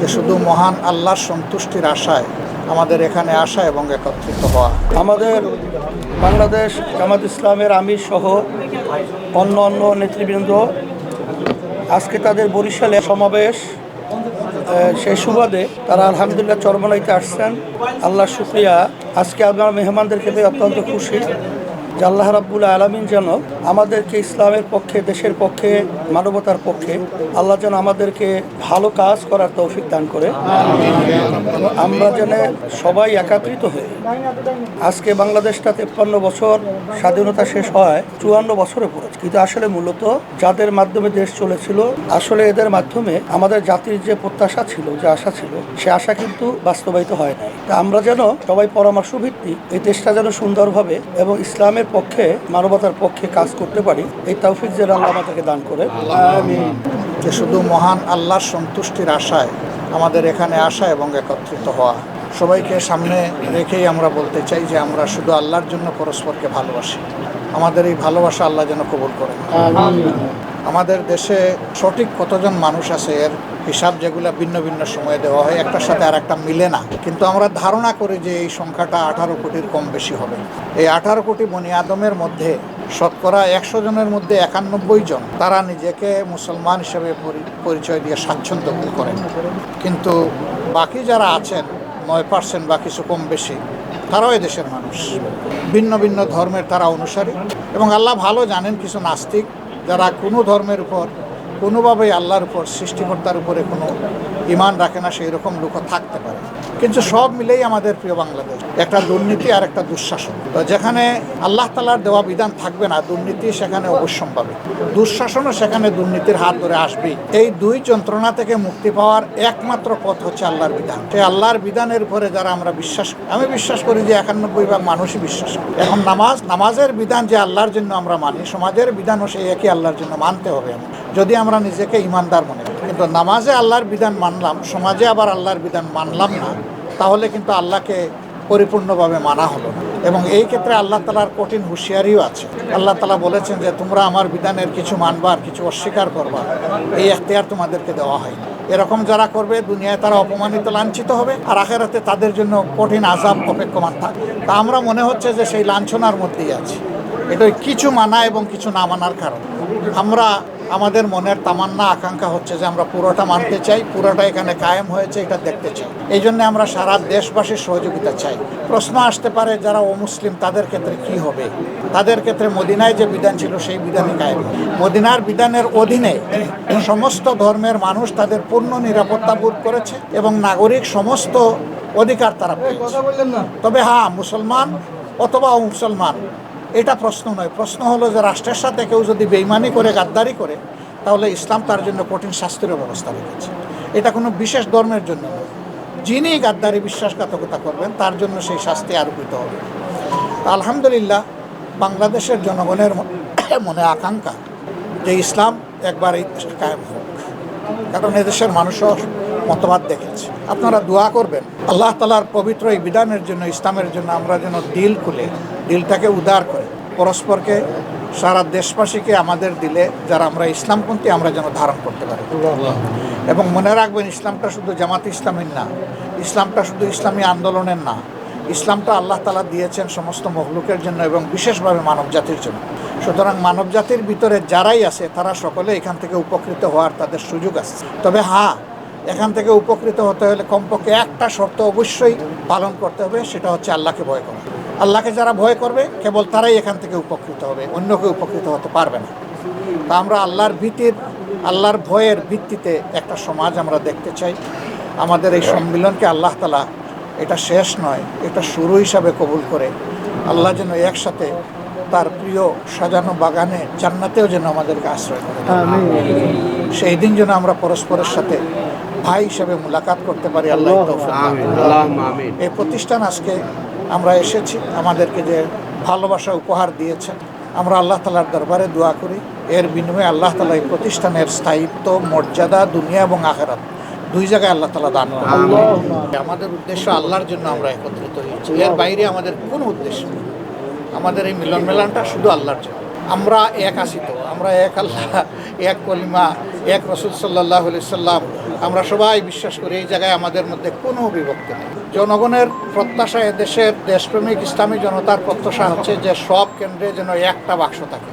যে শুধু মহান আল্লাহর সন্তুষ্টির আশায় আমাদের এখানে আসা এবং একত্রিত হওয়া। আমাদের বাংলাদেশ জামাত ইসলামের আমির সহ অন্য অন্য নেতৃবৃন্দ আজকে তাদের বরিশালে সমাবেশ সেই সুবাদে তারা আলহামদুলিল্লাহ চরমলাইতে আসছেন। আল্লাহ শুক্রিয়া। আজকে আমরা মেহমানদেরকে পেয়ে অত্যন্ত খুশি। যে আল্লাহ রাব্বুল আলমিন যেন আমাদেরকে ইসলামের পক্ষে, দেশের পক্ষে, মানবতার পক্ষে, আল্লাহ যেন আমাদেরকে ভালো কাজ করার তৌফিক দান করে। আমরা যেন সবাই একাত্রিত হয়ে আজকে বাংলাদেশটা তেপ্পান্ন বছর স্বাধীনতা শেষ হয়, চুয়ান্ন বছরে পড়েছে। কিন্তু আসলে মূলত যাদের মাধ্যমে দেশ চলেছিল, আসলে এদের মাধ্যমে আমাদের জাতির যে প্রত্যাশা ছিল, যে আশা ছিল, সে আশা কিন্তু বাস্তবায়িত হয় নাই। তা আমরা যেন সবাই পরামর্শ ভিত্তিক এই দেশটা যেন সুন্দরভাবে এবং ইসলামের পক্ষে, মানবতার পক্ষে কাজ করতে পারি, এই তৌফিক যেন আল্লাহ আমাদেরকে দান করে। যে শুধু মহান আল্লাহর সন্তুষ্টির আশায় আমাদের এখানে আসা এবং একত্রিত হওয়া। সবাইকে সামনে রেখেই আমরা বলতে চাই যে আমরা শুধু আল্লাহর জন্য পরস্পরকে ভালোবাসি। আমাদের এই ভালোবাসা আল্লাহ যেন কবুল করেন আমাদের দেশে সঠিক কতজন মানুষ আছে এর হিসাব যেগুলো ভিন্ন ভিন্ন সময়ে দেওয়া হয় একটার সাথে আর একটা মিলে না। কিন্তু আমরা ধারণা করি যে এই সংখ্যাটা আঠারো কোটির কম বেশি হবে। এই আঠারো কোটি বনি আদমের মধ্যে শতকরা একশো জনের মধ্যে একানব্বই জন তারা নিজেকে মুসলমান হিসেবে পরি- পরিচয় দিয়ে স্বাচ্ছন্দ্য করেন। কিন্তু বাকি যারা আছেন, নয় পার্সেন্ট বা কিছু কম বেশি, তারাও দেশের মানুষ। ভিন্ন ভিন্ন ধর্মের তারা অনুসারী এবং আল্লাহ ভালো জানেন কিছু নাস্তিক যারা কোনো ধর্মের উপর, কোনোভাবেই আল্লাহর উপর, সৃষ্টিকর্তার উপরে কোনো ইমান রাখে না, সেই রকম লোকও থাকতে পারে। কিন্তু সব মিলেই আমাদের প্রিয় বাংলাদেশ। একটা দুর্নীতি আর একটা দুঃশাসন। তো যেখানে আল্লাহ তালার দেওয়া বিধান থাকবে না, দুর্নীতি সেখানে অবশ্যম্ভাবী দুঃশাসনও সেখানে দুর্নীতির হাত ধরে আসবেই। এই দুই যন্ত্রণা থেকে মুক্তি পাওয়ার একমাত্র পথ হচ্ছে আল্লাহর বিধান। সেই আল্লাহর বিধানের উপরে যারা আমরা বিশ্বাস আমি বিশ্বাস করি যে একানব্বই ভাগ মানুষই বিশ্বাস করি। এখন নামাজ, নামাজের বিধান যে আল্লাহর জন্য আমরা মানি, সমাজের বিধানও সেই একই আল্লাহর জন্য মানতে হবে। যদি আমরা নিজেকে ইমানদার মনে করি কিন্তু নামাজে আল্লাহর বিধান মানলাম, সমাজে আবার আল্লাহর বিধান মানলাম না, তাহলে কিন্তু আল্লাহকে পরিপূর্ণভাবে মানা হলো এবং এই ক্ষেত্রে আল্লাহ তালার কঠিন হুঁশিয়ারিও আছে। আল্লাহ তালা বলেছেন যে, তোমরা আমার বিধানের কিছু মানবার কিছু অস্বীকার করবা। এই এখতিয়ার তোমাদেরকে দেওয়া হয় এরকম যারা করবে, দুনিয়ায় তারা অপমানিত, লাঞ্ছিত হবে, আর আখেরাতে তাদের জন্য কঠিন আজাব অপেক্ষমান থাকবে তা আমরা মনে হচ্ছে যে, সেই লাঞ্ছনার মধ্যেই আছি। এটা কিছু মানা এবং কিছু না মানার কারণ। আমরা আমাদের মনের তামান্না, আকাঙ্ক্ষা হচ্ছে যে আমরা পুরোটা মানতে চাই, পুরোটা এখানে কায়েম হয়েছে, এটা দেখতে চাই। এই জন্য আমরা সারা দেশবাসীর সহযোগিতা চাই। প্রশ্ন আসতে পারে যারা অমুসলিম, তাদের ক্ষেত্রে কি হবে? তাদের ক্ষেত্রে মদিনায় যে বিধান ছিল, সেই বিধানই কায়েম। মদিনার বিধানের অধীনে সমস্ত ধর্মের মানুষ তাদের পূর্ণ নিরাপত্তা বোধ করেছে এবং নাগরিক সমস্ত অধিকার তারা পেয়েছে। তবে হ্যাঁ মুসলমান অথবা অমুসলমান এটা প্রশ্ন নয়। প্রশ্ন হলো যে রাষ্ট্রের সাথে কেউ যদি বেইমানি করে, গাদ্দারি করে, তাহলে ইসলাম তার জন্য কঠিন শাস্তিরও ব্যবস্থা রেখেছে। এটা কোনো বিশেষ ধর্মের জন্য নয়। যিনি গাদ্দারি বিশ্বাসঘাতকতা করবেন, তার জন্য সেই শাস্তি আরোপিত হবে। আলহামদুলিল্লাহ, বাংলাদেশের জনগণের মনে আকাঙ্ক্ষা যে ইসলাম একবার কায়েম হোক। কারণ এদেশের মানুষও মতবাদ দেখেছি। আপনারা দোয়া করবেন। আল্লাহ তালার পবিত্র এই বিধানের জন্য, ইসলামের জন্য আমরা যেন দিল খুলে, দিলটাকে উদার করে, পরস্পরকে, সারা দেশবাসীকে আমাদের দিলে, যারা আমরা ইসলামপন্থী, আমরা যেন ধারণ করতে পারি। এবং মনে রাখবেন, ইসলামটা শুধু জামাত ইসলামের না, ইসলামটা শুধু ইসলামী আন্দোলনের না, ইসলামটা আল্লাহ তালা দিয়েছেন সমস্ত মহলুকের জন্য এবং বিশেষভাবে মানব জাতির জন্য। সুতরাং মানব জাতির ভিতরে যারাই আছে, তারা সকলে এখান থেকে উপকৃত হওয়ার তাদের সুযোগ আছে। তবে হ্যাঁ এখান থেকে উপকৃত হতে হলে কমপক্ষে একটা শর্ত অবশ্যই পালন করতে হবে সেটা হচ্ছে আল্লাহকে ভয় করা। আল্লাহকে যারা ভয় করবে কেবল তারাই এখান থেকে উপকৃত হবে অন্য কেউ উপকৃত হতে পারবে না। তা আমরা আল্লাহর ভীতির আল্লাহর ভয়ের ভিত্তিতে একটা সমাজ আমরা দেখতে চাই। আমাদের এই সম্মিলনকে আল্লাহ তালা এটা শেষ নয় এটা শুরু হিসাবে কবুল করে। আল্লাহ যেন একসাথে তার প্রিয় সাজানো বাগানে জান্নাতেও যেন আমাদেরকে আশ্রয় করে। সেই দিন যেন আমরা পরস্পরের সাথে ভাই হিসেবে মুলাকাত করতে পারি আল্লাহ এই প্রতিষ্ঠান আজকে আমরা এসেছি আমাদেরকে যে ভালোবাসা উপহার দিয়েছেন আমরা আল্লাহ তালার দরবারে দোয়া করি। এর বিনিময়ে আল্লাহ তালা এই প্রতিষ্ঠানের স্থায়িত্ব মর্যাদা দুনিয়া এবং আখেরাত দুই জায়গায় আল্লাহ তালা দান আমাদের উদ্দেশ্য আল্লাহর জন্য আমরা একত্রিত হয়েছি। এর বাইরে আমাদের কোনো উদ্দেশ্য নেই। আমাদের এই মিলন মেলানটা শুধু আল্লাহর জন্য। আমরা এক আসিত আমরা এক আল্লাহ এক কলিমা এক রসুল সাল্লাহ সাল্লাম। আমরা সবাই বিশ্বাস করি এই জায়গায় আমাদের মধ্যে কোনো বিভক্তি নেই। জনগণের প্রত্যাশা এদেশের দেশপ্রেমিক ইসলামী জনতার প্রত্যাশা হচ্ছে যে সব কেন্দ্রে যেন একটা বাক্স থাকে।